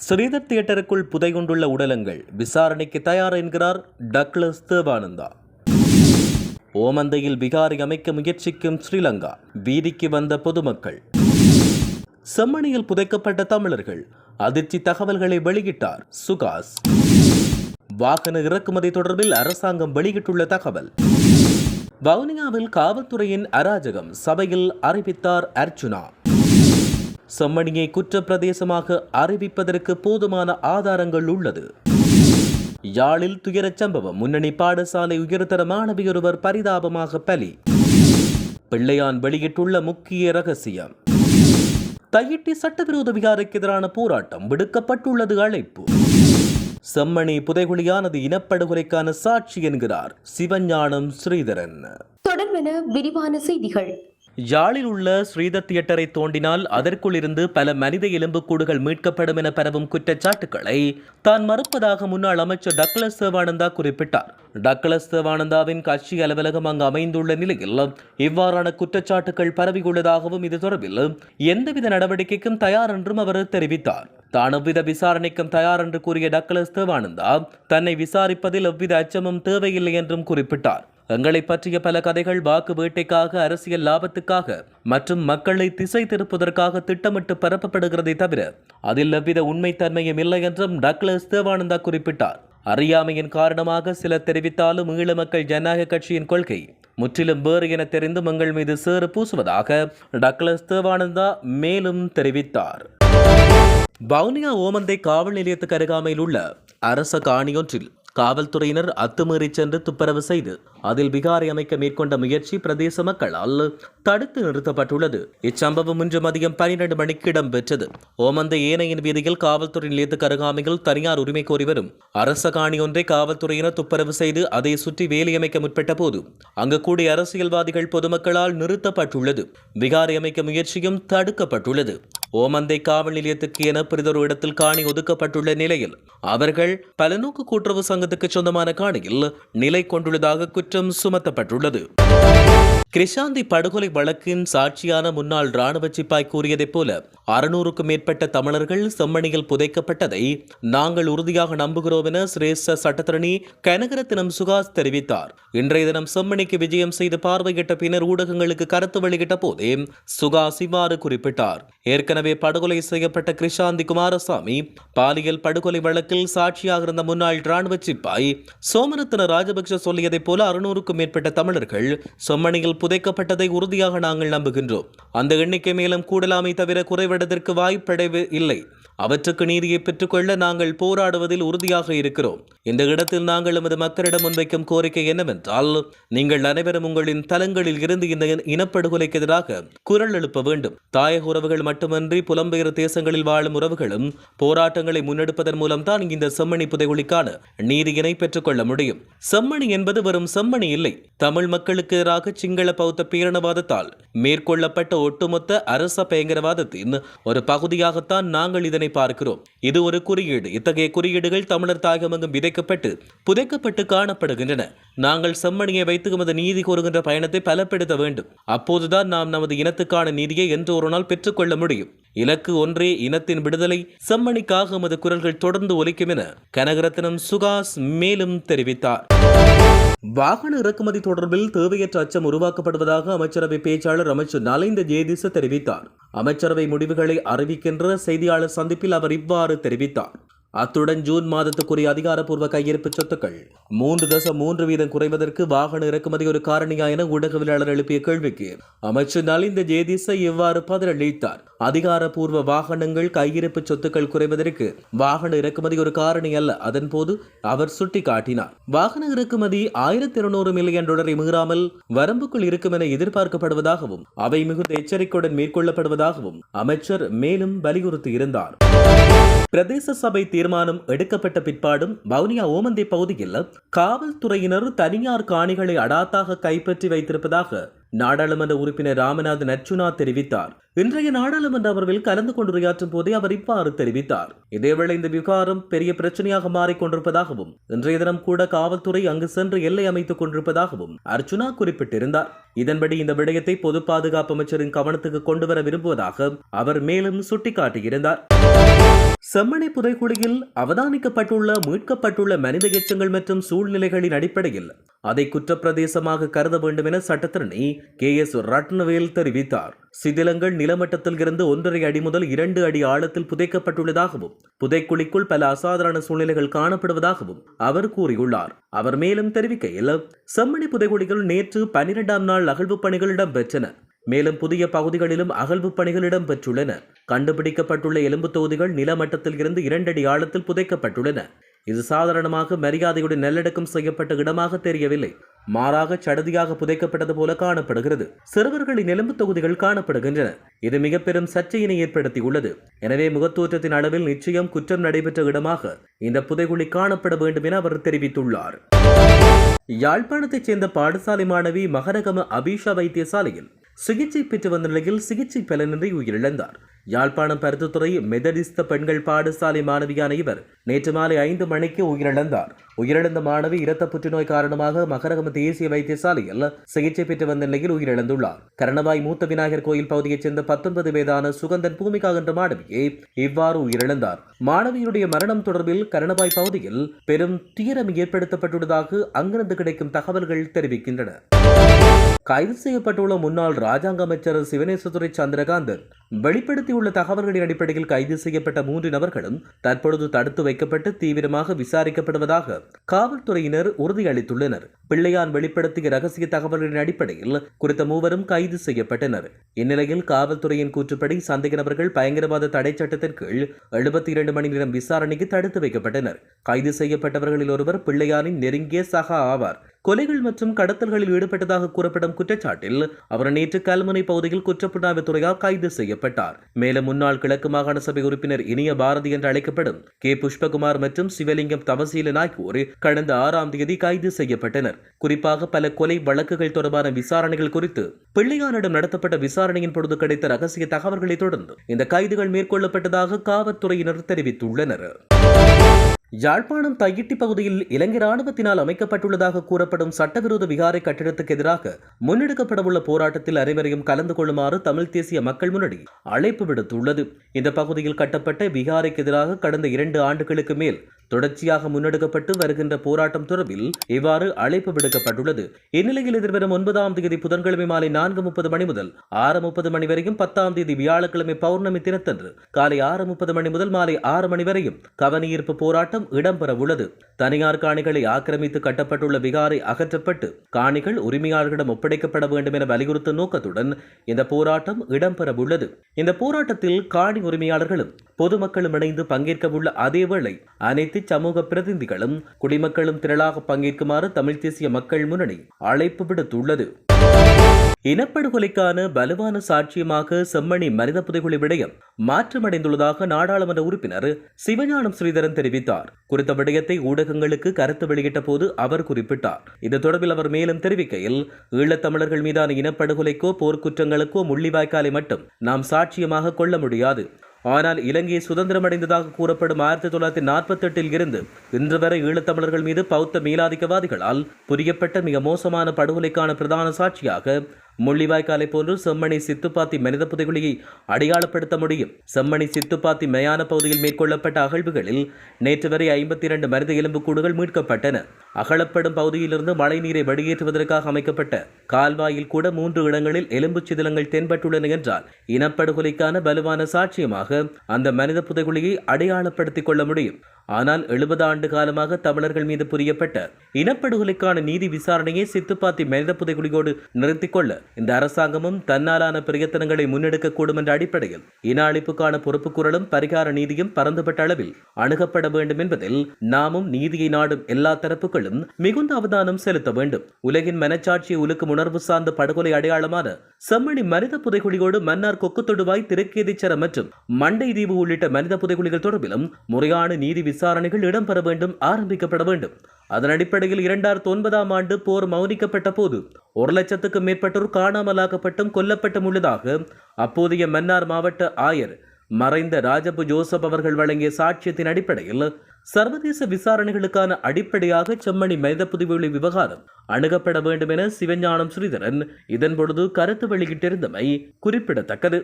ஸ்ரீதர் தியேட்டருக்குள் புதைகொண்டுள்ள உடலங்கள் விசாரணைக்கு தயார் என்கிறார் டக்ளஸ் தேவானந்தா. ஓமந்தையில் விகாரி அமைக்க முயற்சிக்கும் ஸ்ரீலங்கா வீதிக்கு வந்த பொதுமக்கள். செம்மணியில் புதைக்கப்பட்ட தமிழர்கள் அதிர்ச்சி தகவல்களை வெளியிட்டார் சுகாஸ். வாகன இறக்குமதி தொடர்பில் அரசாங்கம் வெளியிட்டுள்ள தகவல். வவுனியாவில் காவல்துறையின் அராஜகம் சபையில் அறிவித்தார் அர்ச்சுனா செம்மணியை குற்ற பிரதேசமாக அறிவிப்பதற்கு போதுமான ஆதாரங்கள் உள்ளது. யாழில் துயரச் சம்பவம். முன்னணி பாடசாலை உயர்தர மாணவியொருவர் பரிதாபமாக பலி. பிள்ளையான் வெளியிட்டுள்ள முக்கிய ரகசியம். தையிட்டி சட்டவிரோத விகாரைக்கு எதிரான போராட்டம். விடுக்கப்பட்டுள்ளது அழைப்பு. செம்மணி புதைகுழியானது இனப்படுகொலைக்கான சாட்சி என்கிறார் சிவஞானம் ஸ்ரீதரன். தொடர்பென விரிவான செய்திகள். யாழில் உள்ள ஸ்ரீதர் தியேட்டரை தோண்டினால் அதற்குள் இருந்து பல மனித எலும்புக்கூடுகள் மீட்கப்படும் என பரவும் குற்றச்சாட்டுக்களை தான் மறுப்பதாக முன்னாள் அமைச்சர் டக்ளஸ் தேவானந்தா குறிப்பிட்டார். டக்ளஸ் தேவானந்தாவின் கட்சி அலுவலகம் அங்கு அமைந்துள்ள நிலையில் இவ்வாறான குற்றச்சாட்டுகள் பரவியுள்ளதாகவும் இது தொடர்பில் எந்தவித நடவடிக்கைக்கும் தயார் என்றும் அவர் தெரிவித்தார். தான் எவ்வித விசாரணைக்கும் தயார் என்று கூறிய டக்ளஸ் தேவானந்தா தன்னை விசாரிப்பதில் எவ்வித அச்சமும் தேவையில்லை என்றும் குறிப்பிட்டார். எங்களை பற்றிய பல கதைகள் வாக்கு வேட்டைக்காக அரசியல் லாபத்துக்காக மற்றும் மக்களை திசை திருப்பதற்காக திட்டமிட்டு பரப்பப்படுகிறதை தவிர அதில் எவ்வித உண்மைத்தன்மையும் இல்லை என்றும் டக்ளஸ் தேவானந்தா குறிப்பிட்டார். அறியாமையின் காரணமாக சிலர் தெரிவித்தாலும் ஈழ மக்கள் ஜனநாயக கட்சியின் கொள்கை முற்றிலும் வேறு என தெரிந்து எங்கள் மீது சேறு பூசுவதாக டக்ளஸ் தேவானந்தா மேலும் தெரிவித்தார். வவுனியா ஓமந்தை காவல் நிலையத்துக்கு அருகாமையில் உள்ள அரச காணியொன்றில் காவல்துறையினர் அத்துமீறி சென்று துப்பரவு செய்து அதில் விகாரை அமைக்க மேற்கொண்ட முயற்சி பிரதேச மக்களால் தடுத்து நிறுத்தப்பட்டுள்ளது. இச்சம்பவம் இன்று மதியம் பனிரெண்டு மணிக்கு இடம்பெற்றது. ஓமந்த ஏனையின் வீதியில் காவல்துறை நிலையத்துக்கு அருகாமையில் தனியார் உரிமை கோரி வரும். அரச காணி ஒன்றை காவல்துறையினர் துப்பரவு செய்து அதை சுற்றி வேலையமைக்க முற்பட்ட போது அங்கு கூடிய அரசியல்வாதிகள் பொதுமக்களால் நிறுத்தப்பட்டுள்ளது. விகாரை அமைக்க முயற்சியும் தடுக்கப்பட்டுள்ளது. ஓமந்தை காவல் நிலையத்துக்கு என பிறிதொரு இடத்தில் காணி ஒதுக்கப்பட்டுள்ள நிலையில் அவர்கள் பலநோக்கு கூட்டுறவு சங்கத்துக்கு சொந்தமான காணியில் நிலை கொண்டுள்ளதாக குற்றம் சுமத்தப்பட்டுள்ளது. கிருஷாந்தி படுகொலை வழக்கின் சாட்சியான முன்னாள் ராணுவ சிப்பாய் கூறியதைப் போல அறுநூறுக்கும் மேற்பட்ட தமிழர்கள் செம்மணியில் புதைக்கப்பட்டதை நாங்கள் உறுதியாக நம்புகிறோம் என சிரேஷ்ட சட்டத்தரணி கனகரத்தினம் சுகாஸ் தெரிவித்தார். இன்றைய தினம் செம்மணிக்கு விஜயம் செய்து பார்வையிட்ட பின்னர் ஊடகங்களுக்கு கருத்து வெளியிட்ட போதே சுகாஸ் இவ்வாறு குறிப்பிட்டார். ஏற்கனவே படுகொலை செய்யப்பட்ட கிருஷாந்தி குமாரசாமி பாலியல் படுகொலை வழக்கில் சாட்சியாக இருந்த முன்னாள் ராணுவ சிப்பாய் சோமரத்தின ராஜபக்ஷ சொல்லியதைப் போல அறுநூறுக்கும் மேற்பட்ட தமிழர்கள் செம்மணியில் புதைக்கப்பட்டதை உறுதியாக நாங்கள் நம்புகின்றோம். அந்த எண்ணிக்கை மேலும் கூடலாமை தவிர குறைவிடத்திற்கு வாய்ப்படைவு இல்லை. அவற்றுக்கு நீதியை பெற்றுக்கொள்ள நாங்கள் போராடுவதில் உறுதியாக இருக்கிறோம். இந்த இடத்தில் நாங்கள் எமது மக்களிடம் முன்வைக்கும் கோரிக்கை என்னவென்றால் நீங்கள் அனைவரும் உங்களின் தலங்களில் இருந்து இந்த இனப்படுகொலைக்கு எதிராக குரல் எழுப்ப வேண்டும். தாயக உறவுகள் மட்டுமன்றி புலம்பெயர் தேசங்களில் வாழும் உறவுகளும் போராட்டங்களை முன்னெடுப்பதன் மூலம் தான் இந்த செம்மணி புதைகுழிக்கான நீதியினை பெற்றுக்கொள்ள முடியும். செம்மணி என்பது வெறும் செம்மணி இல்லை. தமிழ் மக்களுக்கு எதிராக சிங்கள பௌத்த பேரணவாதத்தால் மேற்கொள்ளப்பட்ட ஒட்டுமொத்த அரச பயங்கரவாதத்தின் ஒரு பகுதியாகத்தான் நாங்கள் இதனை பார்க்கிறோம். இது ஒரு குறியீடு. இத்தகைய குறியீடுகள் தமிழர் தாயகமெங்கும் விதைக்கப்பட்டு புதைக்கப்பட்டு காணப்படுகின்றன. நாங்கள் செம்மணியை வைத்து எமது நீதி கோருகின்ற பயணத்தை பலப்படுத்த வேண்டும். அப்போதுதான் நாம் நமது இனத்துக்கான நீதியை என்று ஒரு நாள் பெற்றுக்கொள்ள முடியும். இலக்கு ஒன்றே இனத்தின் விடுதலை செம்மணிக்காக எமது குரல்கள் தொடர்ந்து ஒலிக்கும் என கனகரத்னம் சுகாஸ் மேலும் தெரிவித்தார். வாகன இறக்குமதி தொடர்பில் தேவையற்ற அச்சம் உருவாக்கப்படுவதாக அமைச்சரவை பேச்சாளர் அமைச்சர் நலிந்த ஜேதிச தெரிவித்தார். அமைச்சரவை முடிவுகளை அறிவிக்கின்ற செய்தியாளர் சந்திப்பில் அவர் இவ்வாறு தெரிவித்தார். அத்துடன் ஜூன் மாதத்துக்குரிய அதிகாரப்பூர்வ கையிருப்பு சொத்துக்கள். மூன்று தசம் மூன்று வீதம் குறைவதற்கு வாகன இறக்குமதி ஒரு காரணியா என ஊடகவியலாளர் எழுப்பிய கேள்விக்கு அமைச்சர் நலிந்த ஜேதிச இவ்வாறு பதிலளித்தார். அதிகாரப்பூர்வ வாகனங்கள் கையிருப்பு சொத்துக்கள் குறைவதற்கு வாகன இறக்குமதி ஒரு காரணி அல்ல. அதன் போது அவர் சுட்டிக்காட்டினார். வாகன இறக்குமதி ஆயிரத்தி இருநூறு மில்லியன் டாலரை மீறாமல் வரம்புக்குள் இருக்கும் என எதிர்பார்க்கப்படுவதாகவும் அவை மிகுந்த எச்சரிக்கையுடன் மேற்கொள்ளப்படுவதாகவும் அமைச்சர் மேலும் வலியுறுத்தியிருந்தார். பிரதேச சபை தீர்மானம் எடுக்கப்பட்ட பிற்பாடும் வவுனியா ஓமந்தை பகுதியில் காவல்துறையினர் தனியார் காணிகளை அடாத்தாக கைப்பற்றி வைத்திருப்பதாக நாடாளுமன்ற உறுப்பினர் ராமநாத் நச்சுனா தெரிவித்தார். இன்றைய நாடாளுமன்ற அமர்வில் கலந்து கொண்டு உரையாற்றும் போதே அவர் இவ்வாறு தெரிவித்தார். இதேவேளை இந்த விவகாரம் பெரிய பிரச்சனையாக மாறிக்கொண்டிருப்பதாகவும் இன்றைய தினம் கூட காவல்துறை அங்கு சென்று எல்லை அமைத்துக் கொண்டிருப்பதாகவும் அர்ச்சுனா குறிப்பிட்டிருந்தார். இதன்படி இந்த விடயத்தை பொது பாதுகாப்பு அமைச்சரின் கவனத்துக்கு கொண்டு வர விரும்புவதாக அவர் மேலும் சுட்டிக்காட்டியிருந்தார். செம்மணி புதைக்குழியில் அவதானிக்கப்பட்டுள்ள மீட்கப்பட்டுள்ள மனித எச்சங்கள் மற்றும் சூழ்நிலைகளின் அடிப்படையில் அதை குற்றப்பிரதேசமாக கருத வேண்டும் என சட்டத்திரணி கே எஸ் ரட்னவேல் தெரிவித்தார். சிதிலங்கள் நிலமட்டத்தில் இருந்து ஒன்றரை அடி முதல் இரண்டு அடி ஆழத்தில் புதைக்கப்பட்டுள்ளதாகவும் புதைக்குழிக்குள் பல அசாதாரண சூழ்நிலைகள் காணப்படுவதாகவும் அவர் கூறியுள்ளார். அவர் மேலும் தெரிவிக்கையில் செம்மணி புதைக்குழிகள் நேற்று பனிரெண்டாம் நாள் அகழ்வு பணிகள் இடம்பெற்றன. மேலும் புதிய பகுதிகளிலும் அகழ்வு பணிகள் இடம்பெற்றுள்ளன. கண்டுபிடிக்கப்பட்டுள்ள எலும்பு தொகுதிகள் நிலமட்டத்தில் இருந்து இரண்டடி ஆழத்தில் புதைக்கப்பட்டுள்ளன. இது சாதாரணமாக மரியாதையுடன் நல்லடக்கம் செய்யப்பட்ட இடமாக தெரியவில்லை. மாறாக சடதியாக புதைக்கப்பட்டது போல காணப்படுகிறது. சிறுவர்களின் எலும்பு தொகுதிகள் காணப்படுகின்றன. இது மிக பெரும் சர்ச்சையினை ஏற்படுத்தியுள்ளது. எனவே முகத்தோற்றத்தின் அளவில் நிச்சயம் குற்றம் நடைபெற்ற இடமாக இந்த புதைகுழி காணப்பட வேண்டும் என அவர் தெரிவித்துள்ளார். யாழ்ப்பாணத்தைச் சேர்ந்த பாடசாலை மாணவி மகரகம அபிஷா வைத்தியசாலையில் சிகிச்சை பெற்று வந்த நிலையில் சிகிச்சை பலனின்றி உயிரிழந்தார். யாழ்ப்பாணம் பருத்துத்துறை மெதடிஸ்த பெண்கள் பாடசாலை மாணவியான இவர் நேற்று மாலை ஐந்து மணிக்கு உயிரிழந்தார். உயிரிழந்த மாணவி இரத்த புற்றுநோய் காரணமாக மகரகம் தேசிய வைத்தியசாலையில் சிகிச்சை பெற்று வந்த நிலையில் உயிரிழந்துள்ளார். கரணவாய் மூத்த விநாயகர் கோயில் பகுதியைச் சேர்ந்த பத்தொன்பது வயதான சுகந்தன் பூமிகா என்ற மாணவியை இவ்வாறு உயிரிழந்தார். மாணவியுடைய மரணம் தொடர்பில் கரணவாய் பகுதியில் பெரும் துயரம் ஏற்படுத்தப்பட்டுள்ளதாக அங்கிருந்து கிடைக்கும் தகவல்கள் தெரிவிக்கின்றன. கைது செய்யப்பட்டுள்ள முன்னாள் ராஜாங்க அமைச்சர் சிவனேசதுரை சந்திரகாந்தன் வெளிப்படுத்தியுள்ள தகவல்களின் அடிப்படையில் கைது செய்யப்பட்ட மூன்று நபர்களும் தற்பொழுது தடுத்து வைக்கப்பட்டு தீவிரமாக விசாரிக்கப்படுவதாக காவல்துறையினர் உறுதியளித்துள்ளனர். பிள்ளையான் வெளிப்படுத்திய ரகசிய தகவல்களின் அடிப்படையில் குறித்த மூவரும் கைது செய்யப்பட்டனர். இந்நிலையில் காவல்துறையின் கூற்றுப்படி சந்தேக நபர்கள் பயங்கரவாத தடை சட்டத்தின் கீழ் எழுபத்தி இரண்டு மணி நேரம் விசாரணைக்கு தடுத்து வைக்கப்பட்டனர். கைது செய்யப்பட்டவர்களில் ஒருவர் பிள்ளையானின் நெருங்கிய சகா ஆவார். கொலைகள் மற்றும் கடத்தல்களில் ஈடுபட்டதாக கூறப்படும் குற்றச்சாட்டில் அவர் நேற்று கல்முனை பகுதியில் குற்றப்புலனாய்வுத் துறையால் கைது செய்யப்பட்டார். மேலும் முன்னாள் கிழக்கு மாகாண சபை உறுப்பினர் இனிய பாரதி என்று அழைக்கப்படும் கே. புஷ்பகுமார் மற்றும் சிவலிங்கம் தவசீலன் ஆகியோர் கடந்த ஆறாம் தேதி கைது செய்யப்பட்டனர். குறிப்பாக பல கொலை வழக்குகள் தொடர்பான விசாரணைகள் குறித்து பிள்ளையானிடம் நடத்தப்பட்ட விசாரணையின் பொழுது கிடைத்த ரகசிய தகவல்களை தொடர்ந்து இந்த கைதுகள் மேற்கொள்ளப்பட்டதாக காவல்துறையினர் தெரிவித்துள்ளனர். யாழ்ப்பாணம் தையிட்டி பகுதியில் இலங்கை ராணுவத்தினால் அமைக்கப்பட்டுள்ளதாக கூறப்படும் சட்டவிரோத விகாரை கட்டிடத்துக்கு எதிராக முன்னெடுக்கப்படவுள்ள போராட்டத்தில் அனைவரையும் கலந்து கொள்ளுமாறு தமிழ் தேசிய மக்கள் முன்னணி அழைப்பு விடுத்துள்ளது. இந்த பகுதியில் கட்டப்பட்ட விகாரைக்கு எதிராக கடந்த இரண்டு ஆண்டுகளுக்கு மேல் தொடர்ச்சியாக முன்னெடுக்கப்பட்டு வருகின்ற போராட்டம் தொடர்பில் இவ்வாறு அழைப்பு விடுக்கப்பட்டுள்ளது. இந்நிலையில் எதிர்வரும் ஒன்பதாம் தேதி புதன்கிழமை மாலை நான்கு முப்பது மணி முதல் ஆறு முப்பது மணி வரையும் பத்தாம் தேதி வியாழக்கிழமை பௌர்ணமி தினத்தன்று காலை ஆறு முப்பது மணி முதல் மாலை ஆறு மணி வரையும் கவனியீர்ப்பு போராட்டம் இடம்பெற உள்ளது தனியார் காணிகளை ஆக்கிரமித்து கட்டப்பட்டுள்ள விகாரை அகற்றப்பட்டு காணிகள் உரிமையாளர்களிடம் ஒப்படைக்கப்பட வேண்டும் என வலியுறுத்தும் நோக்கத்துடன் இந்த போராட்டம் இடம்பெற உள்ளது இந்த போராட்டத்தில் காணி உரிமையாளர்களும் பொதுமக்களும் இணைந்து பங்கேற்க உள்ள அதேவேளை அனைத்து சமூக பிரதிநிதிகளும் குடிமக்களும் திரளாக பங்கேற்குமாறு தமிழ் தேசிய மக்கள் முன்னணி அழைப்பு விடுத்துள்ளது. இனப்படுகொலைக்கான வலுவான சாட்சியமாக செம்மணி மனித புதைகுழி விடயம் மாற்றமடைந்துள்ளதாக நாடாளுமன்ற உறுப்பினர் சிவஞானம் ஸ்ரீதரன் தெரிவித்தார். குறித்த விடயத்தை ஊடகங்களுக்கு கருத்து வெளியிட்ட போது அவர் குறிப்பிட்டார். இது தொடர்பில் அவர் மேலும் தெரிவிக்கையில் ஈழத்தமிழர்கள் மீதான இனப்படுகொலைக்கோ போர்க்குற்றங்களுக்கோ முள்ளிவாய்க்காலை மட்டும் நாம் சாட்சியமாக கொள்ள முடியாது. ஆனால் இலங்கை சுதந்திரமடைந்ததாக கூறப்படும் ஆயிரத்தி தொள்ளாயிரத்தி நாற்பத்தி எட்டில் இருந்து இன்று வரை ஈழத்தமிழர்கள் மீது பௌத்த மேலாதிக்கவாதிகளால் புரியப்பட்ட மிக மோசமான படுகொலைக்கான பிரதான சாட்சியாக முள்ளிவாய்க்காலை போன்று செம்மணி சித்துப்பாத்தி மனித புதைகுழியை அடையாளப்படுத்த முடியும். செம்மணி சித்துப்பாத்தி மயான பகுதியில் மேற்கொள்ளப்பட்ட அகழ்வுகளில் நேற்று வரை ஐம்பத்தி இரண்டு மனித எலும்புக்கூடுகள் மீட்கப்பட்டன. அகழப்படும் பகுதியிலிருந்து மழைநீரை வெளியேற்றுவதற்காக அமைக்கப்பட்ட கால்வாயில் கூட மூன்று இடங்களில் எலும்பு சிதிலங்கள் தென்பட்டுள்ளன என்றால் இனப்படுகொலைக்கான வலுவான சாட்சியமாக அந்த மனித புதைகுழியை அடையாளப்படுத்திக் கொள்ள முடியும். ஆனால் எழுபது ஆண்டு காலமாக தமிழர்கள் மீது புரியப்பட்ட இனப்படுகொலைக்கான நீதி விசாரணையை சித்துப்பாத்தி மனித புதைகுழியோடு நிறுத்திக் கொள்ள இந்த அரசாங்கமும் தன்னாலான பிரயத்தனங்களை முன்னெடுக்கக்கூடும் என்ற அடிப்படையில் இன அழிப்புக்கான பொறுப்புக்குரலும் பரிகார நீதியும் பரந்துபட்ட அளவில் அணுகப்பட வேண்டும் என்பதில் நாமும் நீதியை நாடும் எல்லா தரப்புகளும் மிகுந்த அவதானம் செலுத்த வேண்டும். உலகின் மனச்சாட்சியை உலுக்கும் உணர்வு சார்ந்த படுகொலை அடையாளமான செம்மணி மனித புதைகுழியோடு மன்னார் கொக்குத்தொடுவாய் தொடுவாய் மற்றும் மண்டை தீவு உள்ளிட்ட மனித புதைகுழிகள் தொடர்பிலும் முறையான நீதி விசாரணைகள் இடம்பெற வேண்டும் ஆரம்பிக்கப்பட வேண்டும். அதன் அடிப்படையில் இரண்டாயிரத்தி ஒன்பதாம் ஆண்டு போர் மௌனிக்கப்பட்ட போது ஒரு லட்சத்துக்கும் மேற்பட்டோர் காணாமலாக்கப்பட்டும் கொல்லப்பட்டும் உள்ளதாக அப்போதைய மன்னார் மாவட்ட ஆயர் மறைந்த ராஜபு ஜோசப் அவர்கள் வழங்கிய சாட்சியத்தின் அடிப்படையில் சர்வதேச விசாரணைகளுக்கான அடிப்படையாக செம்மணி மனித புதுவெளி விவகாரம் அணுகப்பட வேண்டும் என சிவஞானம் ஸ்ரீதரன் இதன் பொழுது கருத்து வெளியிட்டிருந்தமை குறிப்பிடத்தக்கது.